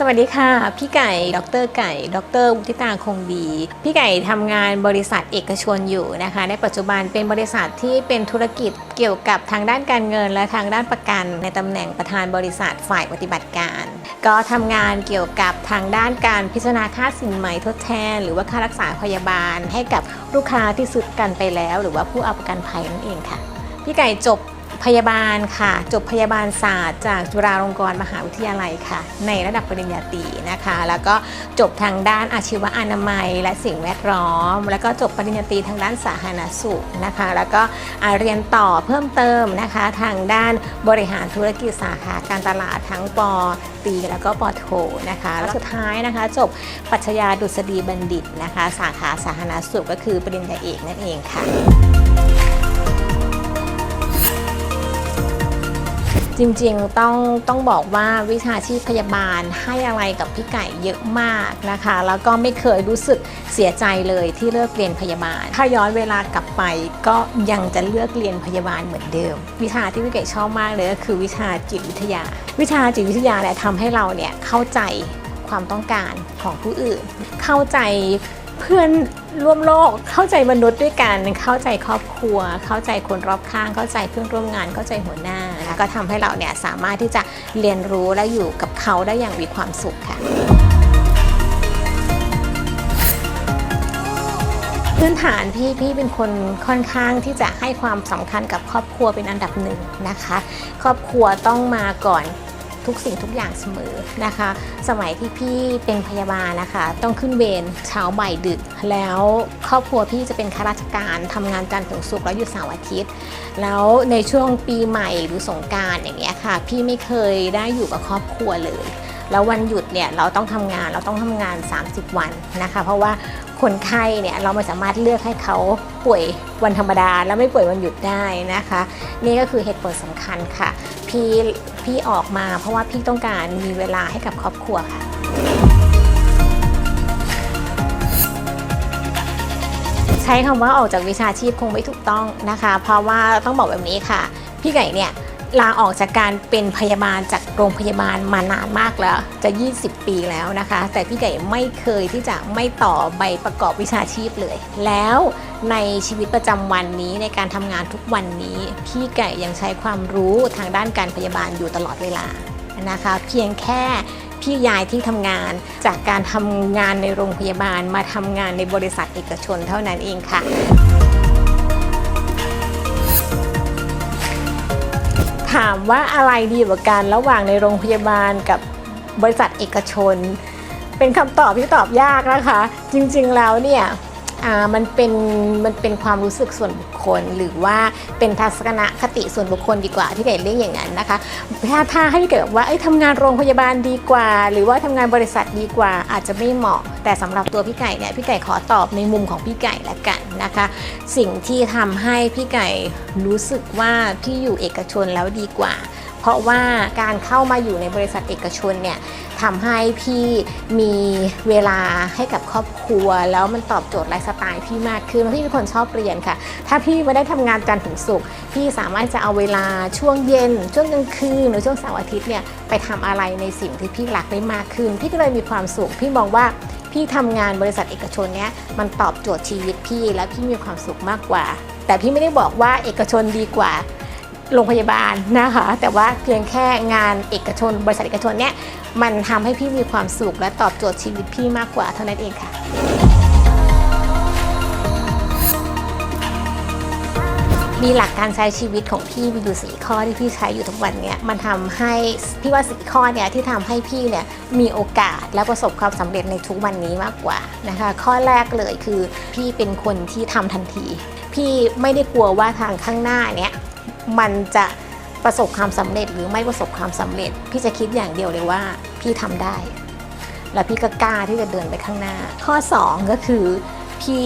สวัสดีค่ะ พี่ไก่ ดรไก่ ดรวุฒิตาคงดี พี่ไก่ทำงานบริษัทเอกชนอยู่นะคะ ในปัจจุบันเป็นบริษัทที่เป็นธุรกิจเกี่ยวกับทางด้านการเงินและทางด้านประกัน ในตำแหน่งประธานบริษัทฝ่ายปฏิบัติการ ก็ทำงานเกี่ยวกับทางด้านการพิจารณาค่าสินไหมทดแทน หรือว่าค่ารักษาพยาบาล ให้กับลูกค้าที่ซื้อกันไปแล้ว หรือว่าผู้เอาประกันภัยนั่นเองค่ะ พี่ไก่จบ พยาบาลค่ะ จบพยาบาลศาสตร์จากจุฬาลงกรณ์มหาวิทยาลัยค่ะ ในระดับปริญญาตรีนะคะ แล้วก็จบทางด้านอาชีวะอนามัย และสิ่งแวดล้อม แล้วก็จบปริญญาตรีทางด้านสาธารณสุขนะคะ แล้วก็เรียนต่อเพิ่มเติมนะคะ ทางด้านบริหารธุรกิจสาขาการตลาดทั้งปตรีแล้วก็ปโทนะคะ แล้วสุดท้ายนะคะ จบปัชญาดุษฎีบัณฑิตนะคะ สาขาสาธารณสุขก็คือปริญญาเอกนั่นเองค่ะ จริงๆต้องต้องบอกว่าวิชาชีพพยาบาลให้อะไรกับพี่ไก่เยอะมากนะคะ แล้วก็ไม่เคยรู้สึกเสียใจเลยที่เลิกเรียนพยาบาล ถ้าย้อนเวลากลับไปก็ยังจะเลือกเรียนพยาบาลเหมือนเดิม วิชาที่พี่ไก่ชอบมากเลยก็คือวิชาจิตวิทยา วิชาจิตวิทยาเนี่ยทำให้เราเนี่ยเข้าใจความต้องการของผู้อื่น เข้าใจ เพื่อนร่วมโลกเข้าใจมนุษย์ด้วยกัน เข้าใจครอบครัว เข้าใจคนรอบข้าง เข้าใจเพื่อนร่วมงาน เข้าใจหัวหน้านะคะก็ทำให้เราเนี่ยสามารถที่จะเรียนรู้และอยู่กับเขาได้อย่างมีความสุขค่ะพื้นฐานพี่พี่เป็นคนค่อนข้างที่จะให้ความสำคัญกับครอบครัวเป็นอันดับหนึ่งนะคะ ครอบครัวต้องมาก่อน ทุกสิ่งทุกอย่างเสมอนะคะ สมัยที่พี่เป็นพยาบาลนะคะ ต้องขึ้นเวรเช้าบ่ายดึก แล้วครอบครัวพี่จะเป็นข้าราชการทำงานจันทร์ถึงศุกร์แล้วหยุดเสาร์อาทิตย์ แล้วในช่วงปีใหม่หรือสงการอย่างเงี้ยค่ะ พี่ไม่เคยได้อยู่กับครอบครัวเลย แล้ววันหยุดเนี่ยเราต้องทำงานเราต้องทำงาน 30 วันนะคะ เพราะว่าคนไข้เนี่ยเราไม่สามารถเลือกให้เขาป่วยวันธรรมดา แล้วไม่ป่วยวันหยุดได้นะคะ นี่ก็คือเหตุผลสำคัญค่ะ พี่พี่ออกมาเพราะว่าพี่ต้องการมีเวลาให้กับครอบครัวค่ะใช้คำว่าออกจากวิชาชีพคงไม่ถูกต้องนะคะ เพราะว่าต้องบอกแบบนี้ค่ะ พี่ไก่เนี่ย ลาออกจากการเป็นพยาบาลจากโรงพยาบาลมานานมากแล้ว จะ 20 ปีแล้วนะคะ แต่พี่ไก่ไม่เคยที่จะไม่ต่อใบประกอบวิชาชีพเลย แล้วในชีวิตประจำวันนี้ในการทำงานทุกวันนี้ พี่ไก่ยังใช้ความรู้ทางด้านการพยาบาลอยู่ตลอดเวลานะคะ เพียงแค่พี่ยายที่ทำงานจากการทำงานในโรงพยาบาลมาทำงานในบริษัทเอกชนเท่านั้นเองค่ะ ถามว่าอะไรดีกว่ากันระหว่างในโรงพยาบาลกับบริษัทเอกชน เป็นคำตอบที่ตอบยากนะคะ จริงๆแล้วเนี่ย มันเป็นมันเป็นความรู้สึกส่วนบุคคล หรือว่าเป็นทัศนคติส่วนบุคคลดีกว่าที่เก๋เรียกอย่างนั้นนะคะถ้าถ้าให้เกิดว่าเอ้ยทำงานโรงพยาบาลดีกว่า หรือว่าทำงานบริษัทดีกว่าอาจจะไม่เหมาะ แต่สำหรับตัวพี่ไก่เนี่ยพี่ไก่ขอตอบในมุมของพี่ไก่ละกันนะคะ สิ่งที่ทำให้พี่ไก่รู้สึกว่าพี่อยู่เอกชนแล้วดีกว่า ราะว่าการเข้ามาอยู่ในบริษัทเอกชนเนี่ยทำให้พี่มีเวลาให้กับครอบครัว แล้วมันตอบโจทย์ไลฟ์สไตล์พี่มากขึ้นพี่เป็นคนชอบเรียนค่ะ ถ้าพี่ไม่ได้ทำงานจันทร์ถึงศุกร์พี่สามารถจะเอาเวลาช่วงเย็น ช่วงกลางคืนหรือช่วงเสาร์อาทิตย์เนี่ยไปทำอะไรในสิ่งที่พี่รักได้มากขึ้น พี่ก็เลยมีความสุขพี่มองว่าพี่ทำงานบริษัทเอกชนเนี่ยมันตอบโจทย์ชีวิตพี่และพี่มีความสุขมากกว่า แต่พี่ไม่ได้บอกว่าเอกชนดีกว่า โรงพยาบาลนะคะ แต่ว่าเพียงแค่งานเอกชน บริษัทเอกชนเนี่ยมันทำให้พี่มีความสุขและตอบโจทย์ชีวิตพี่มากกว่าเท่านั้นเองค่ะมีหลักการใช้ชีวิตของพี่มีอยู่สี่ข้อที่พี่ใช้อยู่ทุกวันเนี่ยมันทำให้พี่ว่าสี่ข้อเนี่ยที่ทำให้พี่เนี่ยมีโอกาสและประสบความสำเร็จในทุกวันนี้มากกว่านะคะ ข้อแรกเลยคือพี่เป็นคนที่ทำทันที พี่ไม่ได้กลัวว่าทางข้างหน้าเนี่ย มันจะประสบความสำเร็จหรือไม่ประสบความสำเร็จ พี่จะคิดอย่างเดียวเลยว่าพี่ทำได้ แล้วพี่ก็กล้าที่จะเดินไปข้างหน้า ข้อ 2 ก็คือพี่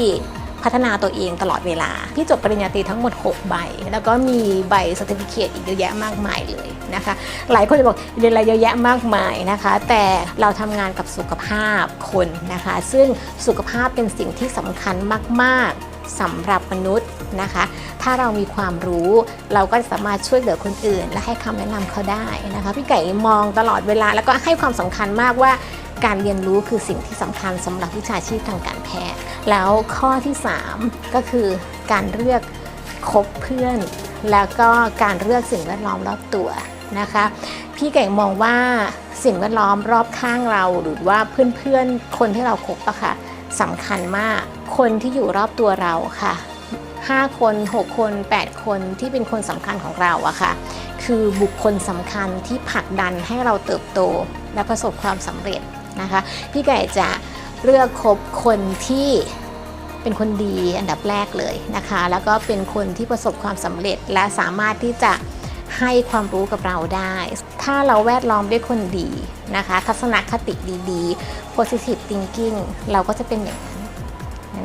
พัฒนาตัวเองตลอดเวลา พี่จบปริญญาตรีทั้งหมด 6 ใบ แล้วก็มีใบสติฟิเคตอีกเยอะแยะมากมายเลยนะคะ หลายคนจะบอกเรียนอะไรเยอะแยะมากมายนะคะ แต่เราทำงานกับสุขภาพคนนะคะ ซึ่งสุขภาพเป็นสิ่งที่สำคัญมาก ๆสำหรับมนุษย์ นะคะ ถ้าเรามีความรู้เราก็สามารถช่วยเหลือคนอื่น และให้คำแนะนำเขาได้นะคะพี่ไก่มองตลอดเวลาแล้วก็ให้ความสำคัญมากว่าการเรียนรู้คือสิ่งที่สำคัญสำหรับวิชาชีพทางการแพทย์ แล้วข้อที่ 3 ก็คือการเลือกคบเพื่อน แล้วก็การเลือกสิ่งแวดล้อมรอบตัวนะคะ พี่ไก่มองว่าสิ่งแวดล้อมรอบข้างเราหรือว่าเพื่อนๆ คนที่เราคบอะค่ะสำคัญมาก คนที่อยู่รอบตัวเราค่ะ 5 คน 6 คน 8 คนที่เป็นคนสำคัญของเราอะค่ะ คือบุคคลสำคัญที่ผลักดันให้เราเติบโตและประสบความสำเร็จนะคะ พี่ไก่จะเลือกคบคนที่เป็นคนดีอันดับแรกเลยนะคะ แล้วก็เป็นคนที่ประสบความสำเร็จและสามารถที่จะให้ความรู้กับเราได้ ถ้าเราแวดล้อมด้วยคนดีนะคะ ทัศนคติดีๆ positive thinking เราก็จะเป็นอย่างนั้น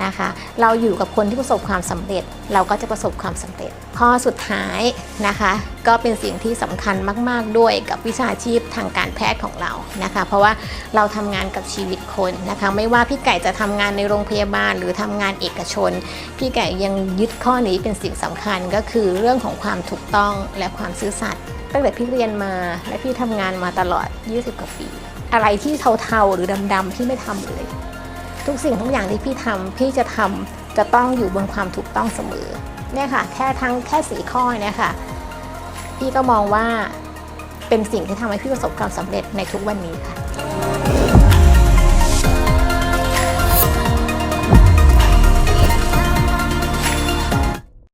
นะคะ เราอยู่กับคนที่ประสบความสำเร็จ เราก็จะประสบความสำเร็จ ข้อสุดท้ายนะคะ ก็เป็นสิ่งที่สำคัญมาก ๆ ด้วยกับวิชาชีพทางการแพทย์ของเรานะคะ เพราะว่าเราทำงานกับชีวิตคนนะคะ ไม่ว่าพี่ไก่จะทำงานในโรงพยาบาล หรือทำงานเอกชน พี่ไก่ยังยึดข้อนี้เป็นสิ่งสำคัญก็คือเรื่องของความถูกต้องและความซื่อสัตย์ตั้งแต่พี่เรียนมาและพี่ทำงานมาตลอด 20 กว่าปี อะไรที่เทาๆหรือดำๆพี่ไม่ทำเลย ทุกสิ่งทุกอย่างที่พี่ทำพี่จะทำจะต้องอยู่บนความถูกต้องเสมอเนี่ยค่ะแค่ทั้งแค่สีข้อเนี่ยค่ะพี่ก็มองว่าเป็นสิ่งที่ทำให้พี่ประสบความสำเร็จในทุกวันนี้ค่ะ